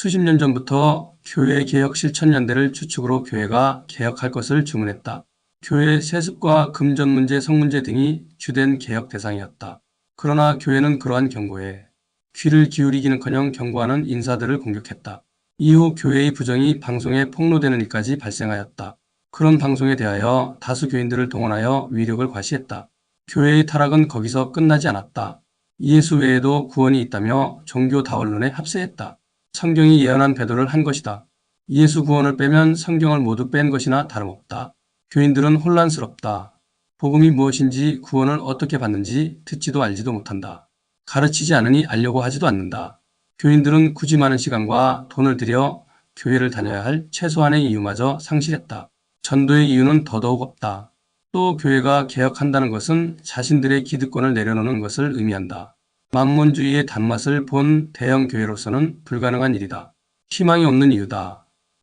수십 년 전부터 교회 개혁 실천 연대를 주축으로 교회가 개혁할 것을 주문했다. 교회 세습과 금전 문제, 성 문제 등이 주된 개혁 대상이었다. 그러나 교회는 그러한 경고에 귀를 기울이기는커녕 경고하는 인사들을 공격했다. 이후 교회의 부정이 방송에 폭로되는 일까지 발생하였다. 그런 방송에 대하여 다수 교인들을 동원하여 위력을 과시했다. 교회의 타락은 거기서 끝나지 않았다. 예수 외에도 구원이 있다며 종교 다원론에 합세했다. 성경이 예언한 배도를 한 것이다. 예수 구원을 빼면 성경을 모두 뺀 것이나 다름없다. 교인들은 혼란스럽다. 복음이 무엇인지 구원을 어떻게 받는지 듣지도 알지도 못한다. 가르치지 않으니 알려고 하지도 않는다. 교인들은 굳이 많은 시간과 돈을 들여 교회를 다녀야 할 최소한의 이유마저 상실했다. 전도의 이유는 더더욱 없다. 또 교회가 개혁한다는 것은 자신들의 기득권을 내려놓는 것을 의미한다. 만문주의의 단맛을 본 대형 교회로서는 불가능한 일이다. 희망이 없는 이유다.